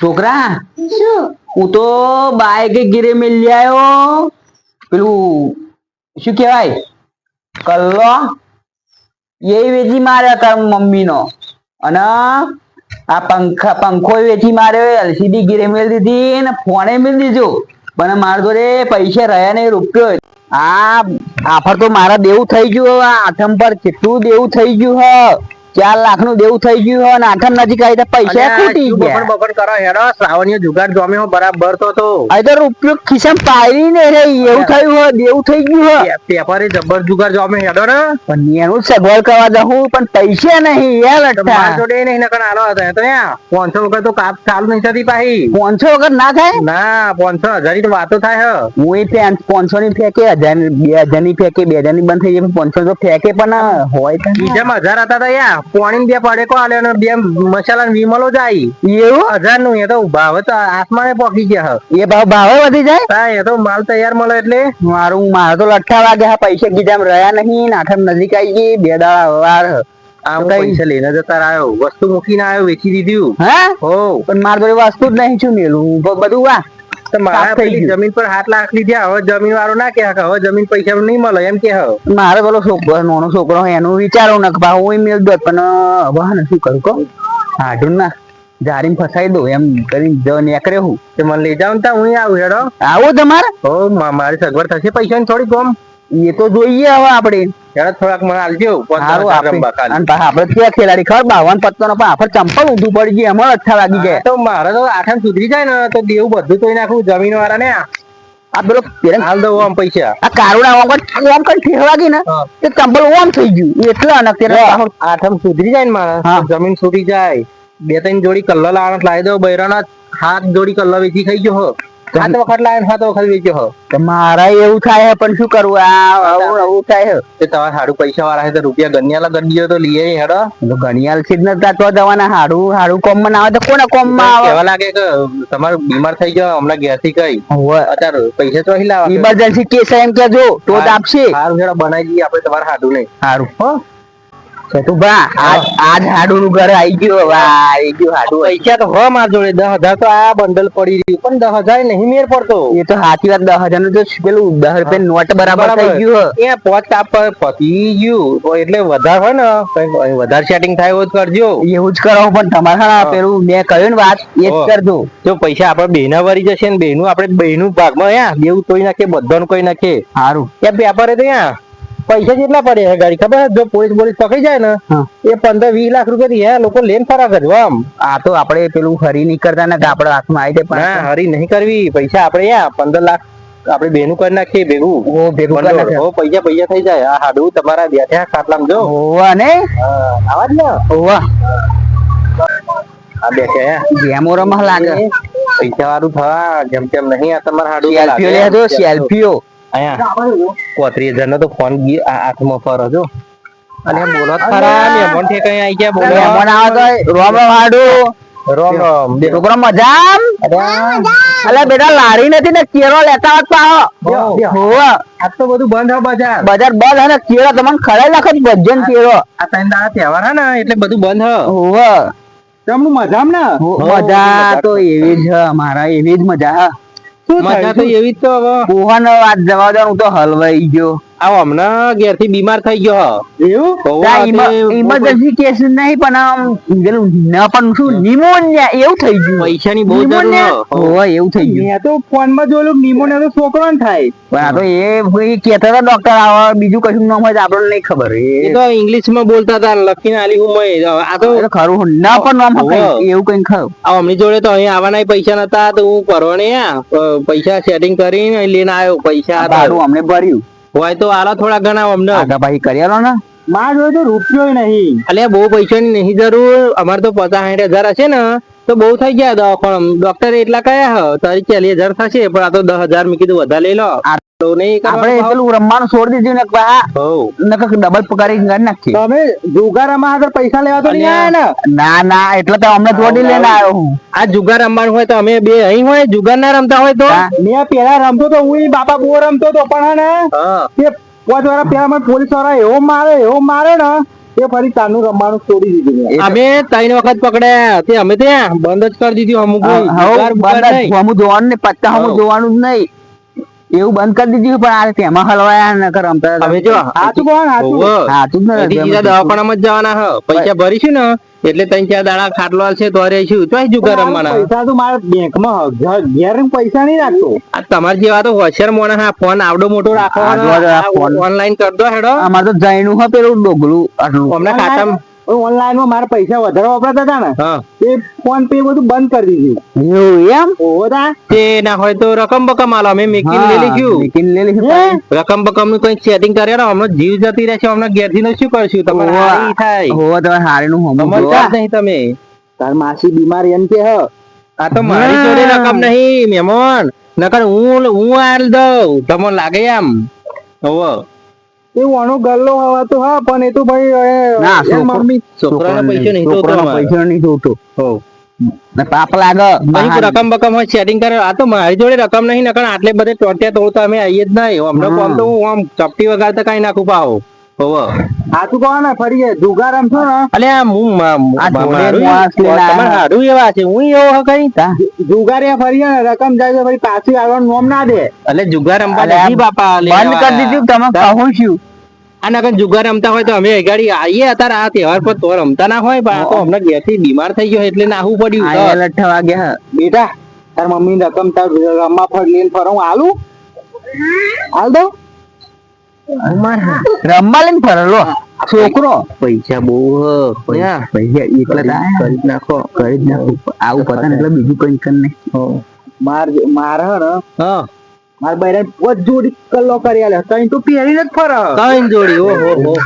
છોકરા? શું? હું તો બાઈક ગીરે મેલી આવ્યો. પેલું શું કહેવાય? કલ્લો. એ વેચી માર્યો તાર મમ્મી નો અને આ પંખા પંખો વેચી માર્યો એલસીડી ગીરે મેળ દીધી ને ફોને મેળ દીધો. પણ મારા જોડે પૈસા રહ્યા નહીં રૂપિયો આ આફર તો મારા દેવું થઈ ગયું આઠમ પર કેટલું દેવું થઈ ગયું હ. ચાર લાખનું દેવું થઈ ગયું હ અને આઠમ નજીક આવી તો પૈસા ખૂટી ગયા. બફન કરો હેડો શ્રાવણીયો જુગાડ જમ્યો બરાબર તો તો. હવે ઉપયોગ ખિસ્સામાં પાડી ને રે એવું થયું હો દેવું થઈ ગયું હો પેપરે જબર જુગાડ જોમે હેડો ને. પણ એનું સગવડ કરવા જહું પણ પૈસા નહીં યાર માર જોડે નહીં નકર આલો હતો તો યા. પાંચસો વગર તો કાપ ચાલુ નહીં થતી પાહી. પાંચસો વગર ના થાય? ના પાંચસો હજાર તો વાતો થાય હો. હું એ પેન પાંચસો ની ફેંકે હજાર ની- બે હજારની ફેંકે બે હજારની બંધ થઈ જાય પાંચસો તો ફેંકે પણ હોય તો. બીજામાં હજાર હતા તો યા પોણી બે પડેકો આલ્યો ને બે મસાલા વિમલો જાય. એવું હજારનું એ તો ભાવ તો આસમાને પોકી ગયા એ ભાવ ભાવ વધી જાય? હા એ તો માલ તૈયાર મળે એટલે. મારું મારે તો લઠ્ઠા વાગે હા પૈસા ગીજામ રહ્યા નહીં આઠમ નજીક આવી ગઈ બે દાડા વાર આમ? પૈસા લઈને જતા રહ્યો. વસ્તુ મૂકીને આવ્યો વેચી દીધું. હા? હો પણ મારે વસ્તુ જ નહીં છું મેલું બધું વા મારા પેલી જમીન પર હાથ લાખ લીધા. હવે જમીન વાળો ના કે હવે જમીન પૈસા નહીં મળે. એમ કે હવે મારે પેલો છોકરો નાનો છોકરો હોય એનું વિચારો ને ભાવ હું મેળ દો પણ હવે ને શું કરું કહો? હાડું ના જારીને ફસાઈ દઉં એમ કરીને જો નીકળે હું. મને લઈ ને તા હું આવું હેડો. આવું તમારે? હો મારી સગવડ થશે પૈસા ની થોડી કોમ એ તો જોઈએ હવે આપણે થોડાક મને આલજો ક્યાં ખેલાડી ખબર બાવન પત્તો નો પણ ચંપલ ઊંધું પડી ગયું એમાં અઠ્ઠા વાગી ગયા. તો મારે તો આઠમ સુધરી જાય ને તો દેવું બધું તોય નાખું જમીન વાળા ને આ પેલો હાલ દઉં આમ પૈસા. આ કારુડા ઓમ કઈ ઓમ કરી ઠેરવા ગઈ ને તે ચંપલ ઓમ થઈ ગયું. એટલે અને આઠમ સુધરી જાય ને મારે. જમીન સુધી જાય. બે ત્રણ જોડી કલ્લો લાવવાનો લાવી દો બૈરાના હાથ જોડી કલ્લો વેચી ખાઈ ગયો સાત વખત લાવે સાત વખત વેચ્યો હો. મારા એવું થાય છે, પણ શું કરવું? આ આવું આવું થાય છે. તે તમારે સારું પૈસા વાળા છે તો રૂપિયા ગન્યાલા ગંડીઓ તો લઈએ હેડો. તો ઘડિયાળથી જ નતા તો દવાના સારું સારું કોમમાં આવે તો કોના કોમમાં આવે? એવા લાગે કે તમારે બીમાર થઈ ગયો હમણાં ઘેરથી કઈ અત્યારે પૈસા તો અહીં લાવવા ઇમરજન્સી કેસ એમ કે જો તો જ આપશે. સારું હેડો બનાવી દઈએ આપણે તમારે સારું નહીં સારું. હો. સતુભા આજ આજ હાડું ઘર આવી ગયું હવે આવી ગયું હાડું. પૈસા તો હો માર જોડે દસ હજાર તો આ બંડલ પડી રહ્યું પણ દસ હજાર નહીં મેર પડતો. એ તો સાચી વાત દસ હજારનું તો પેલું દસ રૂપિયા નોટ બરાબર થઈ ગયું એ પોચ કાપ પતી ગયું. એટલે વધારે હોય ને કંઈક વધારે સેટિંગ થાય એવું જ કરજો. એવું જ કરો પણ તમારે. પેલું મેં કહ્યું ને વાત એ જ કરજો જો પૈસા આપણે બેના વરી જશે ને બેનું આપણે બેનું ભાગમાં યા દેવું તોય નાખે બધાનું કોઈ નાખે સારું. ત્યાં વેપાર તો યા પૈસા કેટલા પડે હે ગાડી? ખબર જો પોલીસ પોલીસ પકડી જાય ને એ પંદર વીસ લાખ રૂપિયા લોકો લેન ફરા કરજો આમ. આ તો આપણે પેલું હરી નહીં કરતા ને આપડે હાથમાં આવી જાય પણ હરી નહીં કરવી. પૈસા આપણે યા પંદર લાખ આપણે બેનું કરી નાખીએ ભેગું. ઓ ભેગું કરી ભંડોળ. નાખે. હો, પૈસા પૈસા થઈ જાય. આ હાડું તમારા બેઠા ખાટલામાં જો. હોવા ને? આવા જ ને? હોવા. આ બેઠા ગેમો રમવા લાગે. પૈસા વાળું થવા જેમ તેમ નહીં આ તમારા હાડું સેલ્ફીઓ સેલ્ફીઓ. અહીંયા? પોત્રીસ હજાર નો તો ફોન હાથમાં ફરો છો અને બોલો ખરા મહેમાન કઈ આવી ગયા બોલો. મહેમાન આવે તો રોમ રોમ હાડું. રોમ રોમ. છોકરો મજામ? અલે બેટા લારી નથી ને કેરો લેતા હોત પાહો આજ તો બધું બંધ હે બજાર. બજાર બંધ હે ને કેરો તમને ખરાઈ નાખે ભજન કેરો આ તને દાડા તહેવાર હે ને એટલે બધું બંધ હે. હોવા તમને મજામ ને? મજા તો એવી જ અમારા મારા એવી જ મજા હે. મજા તો એવી જ તો હવે. પોહન વાત જવા દો હું તો હલવાઈ ગયો. આ હમણાં ઘેરથી બીમાર થઈ ગયો હે. એવું? ઇમરજન્સી કેસ નહીં પણ આમ પેલું ન પણ શું નિમોનિયા એવું થઈ ગયું. પૈસા ની બહુ જરૂર એવું થઈ ગયું. મેં તો ફોનમાં જોયેલું નિમોનિયા તો છોકરો ને થાય. પણ આ તો એ કહેતા હતા ડોક્ટર આવે બીજું કશું ન હોય તો આપણને નહીં ખબર. એ તો ઇંગ્લિશમાં બોલતા હતા લખીને આલી હું આ તો ખરું ના પણ નામ એવું કઈ ખરું. આ અમની જોડે તો અહીં આવવાના પૈસા નતા તો હું પરવાને આ, પૈસા સેટિંગ કરીને લઈને આવ્યો પૈસા અમને ભર્યું. હોય તો આલા થોડા ઘણા અમને આગા કરી કર્યા ને. માર જોડે તો રૂપિયો નહીં. અલ્યા બહુ પૈસાની નહીં જરૂર. અમારે તો પચાસ સાઠ હજાર હશે ને તો બહુ થઈ ગયા દવાખાના ડોક્ટરે એટલા કયા હ તારી ચાલીસ હજાર થશે પણ આ તો દસ હજાર મેં કીધું વધારે લઈ લો. આપણે પેલું રમવાનું છોડી દીધું ને. નકર ડબલ પગારી કરી નાખીએ. તમે જુગારામાં આગળ પૈસા લેવા તો નહીં આયા ને? ના ના એટલે તો અમને જોડી લઈને આવ્યો હું. આ જુગાર રમવાનું હોય તો અમે બે અહીં હોય જુગાર ના રમતા હોય તો? મેં પેલા રમતો તો હું બાપા બો રમતો તો પણ ને પાંચ પેલા મને પોલીસવાળા એવો મારે એવો મારે ને એ ફરી તાનું રમવાનું છોડી દીધું. એ અમે ત્રણ વખત પકડ્યા તે અમે ત્યાં બંધ જ કરી દીધું અમુક જોવાનું ને પત્તા હમું જોવાનું જ નહીં. એવું બંધ કરી દીધું પણ આ તેમાં હલવાયા ન કરમ હતા. જો સાચું કોણ. હોવે. હાચું જ ને અહીંથી દવાખાનામાં જ જવાના હ પૈસા ભરીશું ને એટલે ત્રણ ચાર દાડા ખાટલો છે તો રહીશું તો ગરમ રમવાના પૈસા તો મારા બેંકમાં ઘેર પૈસા નહીં રાખતો આ તમારા જેવા તો હોશિયાર મોણા હા ફોન આવડો મોટો રાખો. ઓનલાઈન કર દો હેડો અમારે તો જઈનું હ પેલું ડોગલું અમને ખાતામાં ઓનલાઈનમાં મારા પૈસા વધારે વપરાતા હતા ને એ ફોન પે બધું બંધ કરી દીધું. એવું એમ? ઓહો તા ના હોય તો રકમ બકમ આલો અમે મેકિન લઈ લઈશું મેકિન લઈ લઈશું રકમ બકમનું કઈ સેટિંગ કરે ને હમણાં જીવ જતી રહેશે હમણાં ઘેરથી શું કરશું? તમારે હારી થાય. હોવા તમારે હારી નું જોવા. નહીં તમે. તાર માસી બીમાર એમ કે હ. આ તો મારી જોડે રકમ નહીં મેમોન નકર હું હું આલ દઉં. તમને લાગે એમ? હોવે. એ ઓનો ગલ્લો હવા તો હા પણ એ તો ભાઈ ના, મમ્મી છોકરાના પૈસા નહીં જોતો પૈસા નહીં જોતો હોવ. પાપ લાગે. રકમ બકમ હોય સેટિંગ કરે. આ તો મારી જોડે રકમ નહીં નકર આટલે બધે ટોટિયા તોડતા અમે આવીએ જ નહીં અમને હા. કોમ તો હું આમ ચપટી વગાડતા કઈ નાખું પાવો ફરી જુગાર ને? અલે હું મા- આ મા- જોડે મારું માણસ લઈને તમારે હારું એવા છે? હું એવો હ કઈ? જુગારે ફરી રકમ જાય ફરી પાછી આવવાનું નોમ ના દે. એટલે જુગાર રમવા અલે આ નથી બાપા બંધ કરી દીધું તમે કહું છું. આ નકર જુગાર રમતા હોય તો અમે ગાડી આવીએ અત્યારે આ તહેવાર પર તો રમતા ના હોય પણ અમને તો હમણાં ઘેરથી બીમાર થઈ ગયો એટલે નાહવું પડ્યું. તો. આયા વાગ્યા બેટા તાર મમ્મી રકમ તાર રમવા ફરી લઈને ફરો હું. આલું હાલ દો. રમવા લઈને ફરલો. છોકરો. પૈસા બહુ પૈસા એકલા. કરી નાખો. કરી નાખો. આવું પતા એટલે બીજું કઈ કર નહીં. માર માર હા. માર બૈરા પોત જોડી કલ્લો કરી આલે. તઈ તો પહેરીને જ ફરે. ત્રણ જોડી ઓ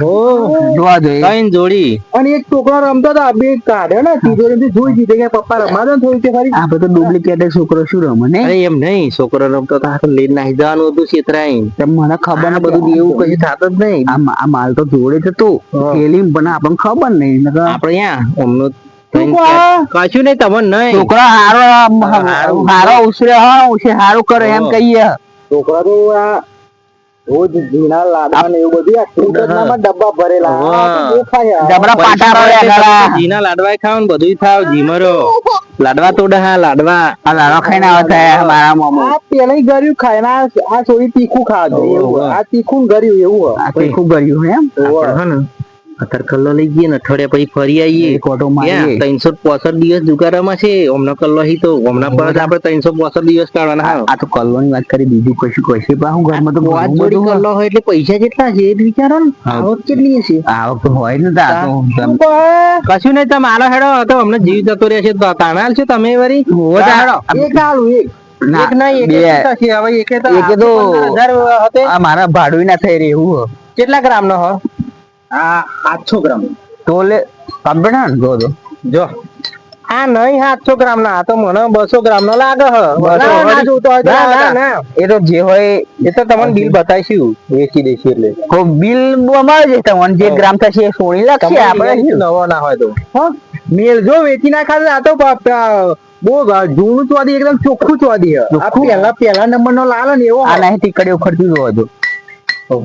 હો હો જોવા જોઈએ ત્રણ જોડી. અને એક છોકરો રમતો હતો બે કાઢ્યો ને. તિજોરી જોઈ દીધે કે પપ્પા રમવા દો થોડી તે ફરી. આ તો ડુપ્લિકેટ છોકરો શું રમે ને? અરે એમ નહીં. છોકરો રમતો તો આ તો લઈને નાહી જવાનું હતું છેતરાઈ તેમ મને ખબર ને બધું એવું કઈ થતું જ નહીં. આ આ માલ તો જોડે જ હતો. ખેલી પણ આપણને ખબર નહીં. આપણે અહીંયા અમનો? કશું નહીં તમને નહીં. છોકરો હારો હારો. ઉછરે હા ઉછરે હારો કરે એમ કહીએ. છોકરા તો આ રોજ ઝીણા લાડવા ને એવું બધું આ ડબ્બા ભરેલા. જબરા પાટા રહ્યા ગળા. ઘીના લાડવાય ખાવ ને બધુંય થાવ જીમરો લાડવા તોડે હા લાડવા. આ લાડવા ખાઈને આવતા મારા મોમો. આ પેલા ગર્યું ખાય ના આ થોડી તીખું ખાવા જોઈએ એવું. આ તીખું ગર્યું એવું આ તીખું ગર્યું એમ? હા ને. કલ્લો લઈ ગઈએ ને અઠવાડિયા પછી ફરી આવીએ. મારીએ ત્રણસો પોસઠ દિવસ જુગારામાં છે હમણાં કલ્લો હી તો હમણાં પર આપણે ત્રણસો પોસઠ દિવસ કાઢવાના. હા આ તો કલ્લોની વાત કરી બીજું કશું કશે પણ હું ઘરમાં તો વાત જોડી કલ્લો હોય એટલે પૈસા કેટલા છે એ વિચારો ને. આવક કેટલી હશે? આવક તો હોય ને તા. કશું નહીં તમે આલો હેડો તો હમણાં જીવ જતો રહેશે તો તાણા છે તમે વરી હેડો. એક આલું એક. ના, મારા ભાડું ના થઈ રહ્યું કેટલા ગ્રામ નો હો? આ આઠસો ગ્રામ. તો લે કમ્પ્લીટ જો જો. આ નહીં સાતસો ગ્રામ ના આ તો મને બસો ગ્રામ નો લાગે. એ તો જે હોય એ તો તમને બિલ બતાવીશું વેચી દઈશું એટલે. તો બિલ અમારે જ તમને જે ગ્રામ થશે એ સોળી લાગશે આપણે નવો ના હોય તો. મેલ જો વેચી નાખા આ તો બહુ જૂનું ચોદી એકદમ ચોખ્ખું ચોદી આ પહેલા નંબર નો લાલ ને એવો આ. નહીં ટીકડીઓ ખર્ચું જોવો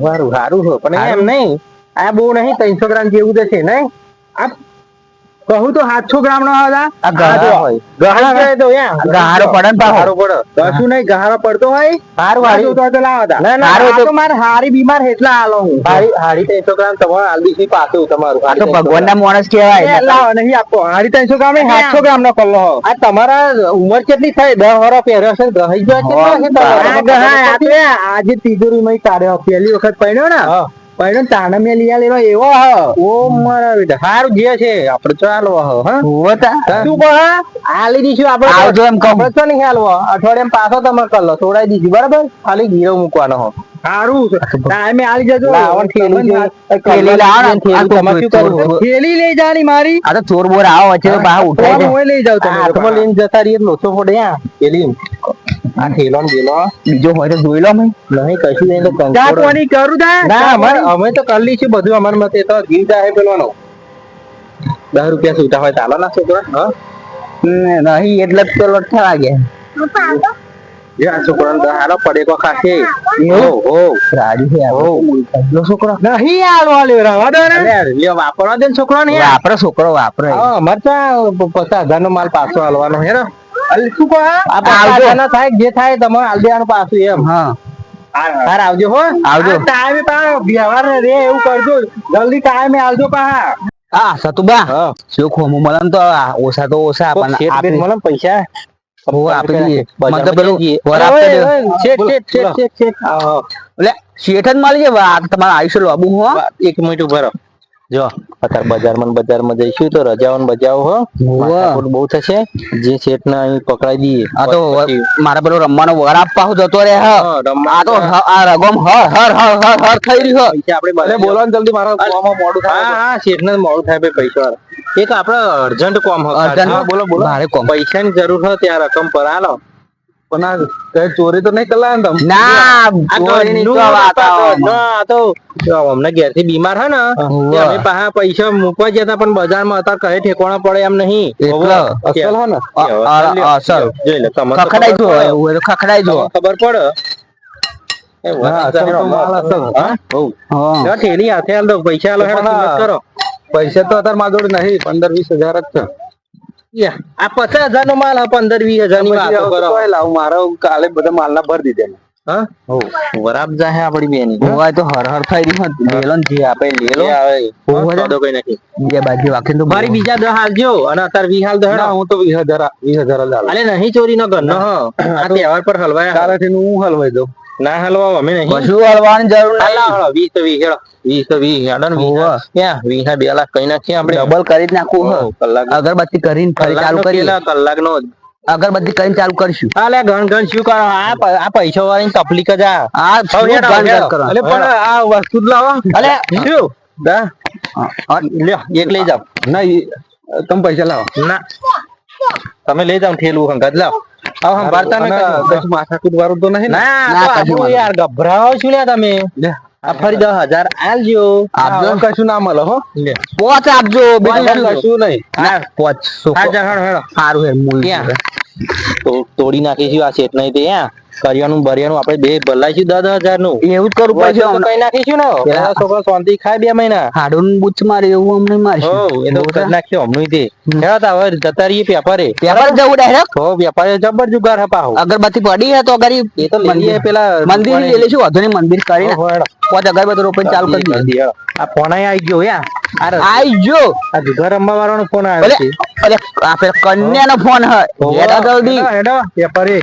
સારું સારું પણ એમ નહીં. આ બહુ નહીં ત્રણસો ગ્રામ જેવું છે નહીં? આ કહું તો સાતસો ગ્રામ નો હતા ગહારો પડે ગહારો પડે. કશું નહીં ગહારો પડતો હોય. હારી તો ના, તો- મારે બીમાર એટલા હાલો હું. હારી ત્રણસો ગ્રામ તમારે આલદીથી પાછું તમારું. આ તો ભગવાન ના માણસ કહેવાય. લાવો નહીં આપો. હારી ત્રણસો ગ્રામ નહીં, સાતસો ગ્રામ નો કલ્લો હો. આ તમારા ઉંમર કેટલી થાય? દસ વર્ષ પહેર્યો છે દહી ગયો છે આજે તિજોરી માં કાઢ્યો પહેલી વખત પહેર્યો ને. હા. ને તાણે મેં લીયા લેવા એવો હ. ઓ મારા બેટા હારું જે છે. આપણે ચાલો હવે હ હોવે તા. કહો હે? આલી દઈશું આપણે આવજો એમ કહું. આપણે તો નહીં અઠવાડિયામાં પાછો તમે કર લો. તોડાઈ દીધું બરાબર? ખાલી ગીરો મૂકવાનો હો. સારું છે. ટાઈમે આલી જજો. લાવો થેલી થેલી લાવો થેલી આ શું કરવું? થેલી લઈ જાની મારી? આ તો ચોર બોર આવો તો બહાર તો હું લઈ જાઉં તમે હાથમાં લઈને જતા રહીએ તો લોચો પડે યા થેલી આ ઠેલો ગેલો બીજો હોય તો જોઈ લો અમે. નહીં કશું નહીં તો કંકોડો. કરું તા ના અમાર અમે તો કરી લઈશું બધું. અમાર મતે તો ઘી જાય પેલો દસ રૂપિયા છૂટા હોય ચાલો ના છોકરા હા? નહીં એટલે જ પેલો અઠ્ઠા વાગે જે આ છોકરાને દસ હાલો પડેકો ખાશે. રાજી છે આપણો છોકરો. નહીં રવા દો ને. લ્યો વાપરવા દે ને છોકરો ને વાપરે છોકરો વાપરે. હા અમારે તો પચાસ હજાર નો માલ પાછો હાલવાનો હે ને. શું કહો આવજો. પચાસ થાય જે થાય તમારે હાલ દેવાનું પાછું એમ. હા. હાર આવજો હો. આવજો. ટાઈમે પા વ્યવહાર રે એવું કરજો. જલ્દી ટાઈમે આવજો પા. હા સતુબા. શું ખોમું મળે તો ઓછા તો ઓછા પણ આપી પૈસા હોવે, આપી દઈએ. મને તો પેલું વર દે. એટલે શેઠ જ મળી જાય વાત તમારે આયુષ્ય લાબુ હો. એક મિનિટ ઊભા રહો. જો. અત્યારે બજારમાં ને બજારમાં જઈશું તો રજાઓ ને બજાઓ હો. માથાકૂટ બહુ થશે. જે શેઠ ને અહીં પકડાઈ દઈએ. આ તો મારા પેલો રમવાનો વર આપવા હું જતો રે હ. આ તો આ રગમ હર હર હર હર હર થઈ રહ્યો પૈસા આપણે બોલો ને જલ્દી મારા કોમમાં મોડું થાય હા હા શેઠ ને મોડું થાય ભાઈ પૈસા એક આપડે અર્જન્ટ કોમ હે અર્જન્ટ? હા, બોલો બોલો. મારે કોમ. પૈસાની જરૂર હોય ત્યાં રકમ પર. હાલો. પણ આ કઈ ચોરી તો નહીં કરલા ને તમે. ના ચોરી તો વાત તો- ના, તો જો અમને ઘેરથી બીમાર હે ને અમે પાછા પૈસા મૂકવા જતા પણ બજારમાં હતા કહે ઠેકોણા પડે એમ નહીં. અસલ હે ને? અસલ. જોઈ લે તમે ખખડાઈ જો ખબર પડે. એવું તો ખખડાઈ જો ખબર પડે? પૈસા તો અત્યારે મારા જોડે નહીં પંદર વીસ હજાર જ છે. આ પચાસ હજાર નો માલ હે પંદર વીસ હજારની વાતો મારે કાલે બધા માલ ના ભરી દીધા હા? વરાપ જાહે આપડી બેની. હોય તો હર હર થઈ રહ્યું લેલો જે આપે લેલો. કઈ બાજુ વાંખીને તો મારી બીજા દસ હાલજો અને અત્યારે વી હાલ દો હું તો વીસ હજાર વીસ હજાર. નહીં ચોરી નો ઘર નો. આ તહેવાર પર હલવાય કાલેથી હું હલવાઈ દઉં. ના હલવા અમે નહીં. કશું હલવાની જરૂર નહીં નહીં. હળો, વીસ તો વીસ હેડો. વીસ તો વીસ હેડો ને વીસ. હોવે. ક્યાં? વીસ ના બે લાખ કઈ નાખીએ આપણે? ડબલ કરી જ નાખું હો, કલાક. અગરબત્તી કરીને ફરી ચાલુ કરીએ. પેલા કલાકનો અગરબત્તી કરીને ચાલુ કરશું. હાલે ગણ ગણ શું કરો? આ આ પૈસા વાળી તકલીફ જ આ. આ ગણ ગાંડ કરો? અલે પણ આ વસ્તુ જ લાવો. અલે શું? દા. લ્યો એક લઈ જાવ ના તમે પૈસા લાવો. ના. તમે લઈ જાવ ઠેલું હંગાત. લાવ. આવ સંભાળતા ને કશું. માથાકૂટ વાળું તો નહીં ને? તો યાર ગભરાવો છું લ્યા તમે? આ ફરી દસ હજાર આલજો. આપજો કશું ના મળે હો. લે. પોચ આપજો બીજું પોચ. કશું નહીં. ના પોચ હા જા હેડો હેડો. સારું હે મૂળ તોડી નાખીશું આ શેઠ નહીં તે યા કરિયાનું બરિયાનું આપણે બે ભલાઈશું દસ હજારનું એવું જ કરવું પડશે કઈ નાખીશું ને? પેલા છોકરો શાંતિ ખાય બે મહિના. હાડું બુચ મારે એવું અમને મારશું. એ તો કરી તે હેડો તા હવે જતા રહીએ વેપારે. વેપાર જવું ડાયરેક્ટ હો વેપારે જબર જુગાર હે પાહો. અગરબત્તી પડી હે તો અગરી એ તો મંદિર પેલા મંદિર લઈ લેશું વાંધો ને મંદિર કરી ને. હેડો. અગરબત્તી રોપણ ચાલુ કરી દઈએ. આ ફોન આવી ગયો યા આઈ જો આ જુગાર રમવા વાળાનો ફોન આવ્યો છે. અરે આ કન્યાનો ફોન હે. જલ્દી. હેડો, હેડો વેપારી.